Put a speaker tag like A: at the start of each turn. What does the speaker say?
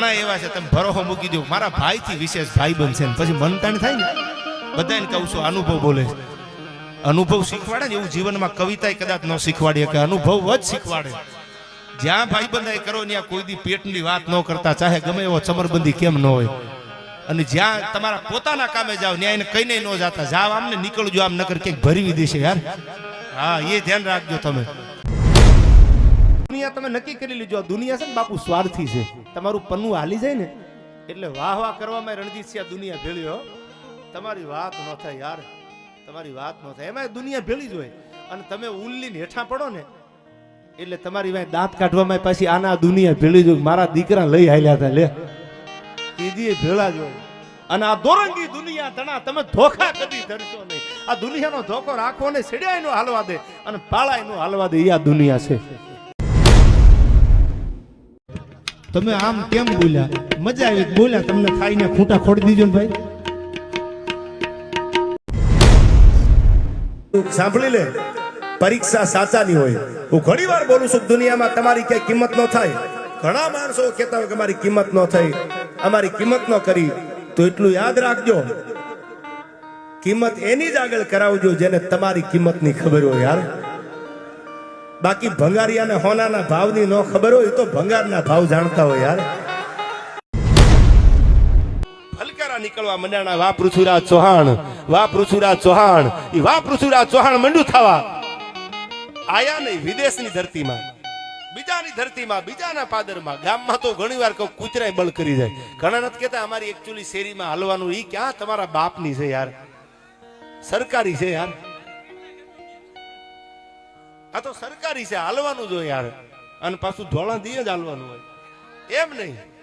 A: ઘણા એવા છે, તમે ભરોહો મૂકી દો. મારા ભાઈથી વિશેષ ભાઈ બનશે પછી મનતાણ થાય ને બધાને કહું છું, અનુભવ બોલે. અનુભવ શીખવાડે ને એવું જીવનમાં કવિતા કદાચ ન શીખવાડીએ કે અનુભવ જ શીખવાડે. જ્યાં ભાઈ બંધાઈ કરો ત્યાં કોઈ દી પેટની વાત ન કરતા, ચાહે ગમે એવો ચમરબંધી કેમ ન હોય. અને જ્યાં તમારા પોતાના કામે જાઓ, ત્યાં એને કઈને ન જાતા. જાવ આમને, નીકળજો આમ, નકર ક્યાંક ભરવી દેશે યાર. હા, એ ધ્યાન રાખજો તમે. દુનિયા તમે નક્કી કરી લીજો. દુનિયા છે ને બાપુ સ્વાર્થી છે. તમારું પન્નું હાલી જાય ને, એટલે વાહ વાહ કરવામાં રણજીત દુનિયા ભેળી તમારી વાત ન થાય યાર. તમારી વાત ન થાય. એમાં દુનિયા ભેળી જ હોય. અને તમે ઉલ્લીને હેઠા પડો ને, એટલે તમારી વાંહે દાંત કાઢવામાં પાછી આના દુનિયા ભેળી જોઈ મારા દીકરા લઈ હાલ્યા હતા, લે. કીધી ભેળા જોઈ અને આ દોરંગી દુનિયા તણા, તમે ધોખા કદી ધરશો નહીં. આ દુનિયાનો ધોકો રાખો ને સેડ્યાય હાલવા દે અને પાળાય નો હાલવા દે. એ આ દુનિયા છે. તમે આમ કેમ બોલ્યા? મજા આવી. બોલ્યા. તમને ખાઈને ખૂંટા ખોડી દીજો ને ભાઈ.
B: સાંભળી લે. પરીક્ષા સાચાની હોય. હું ઘણી વાર બોલું છું, દુનિયામાં તમારી ક્યાંય કિંમત ન થાય. ઘણા માણસો કહેતા હોય કે મારી કિંમત ન થઈ. અમારી કિંમત ન કરી. તો એટલું યાદ રાખજો. કિંમત એની જ આગળ કરાવજો જેને તમારી કિંમતની ખબર હોય, યાર. બાકી ભંગારિયાને હોનાના ભાવની ન ખબર હોય તો ભંગારના ભાવ જાણતા હોય યાર.
A: ફલકારા નીકળવા મંડાણા વા પૃથ્વીરાજ ચૌહાણ વા પૃથ્વીરાજ ચૌહાણ, ઈ વા પૃથ્વીરાજ ચૌહાણ મંડું થવા. આયા નહીં વિદેશની ધરતીમાં, બીજાની ધરતીમાં, બીજાના પાદરમાં, ગામમાં તો ઘણીવાર કહું કૂતરાય બળ કરી જાય. ઘણા નથી કહેતા અમારી એકચ્યુઅલી શેરીમાં હાલવાનું, ઈ ક્યાં તમારા બાપની છે યાર. સરકારી છે યાર. આ તો સરકારી છે, હાલવાનું જ યાર. અને પાછું ધોળા દીએ જ હાલવાનું હોય. એમ નહીં.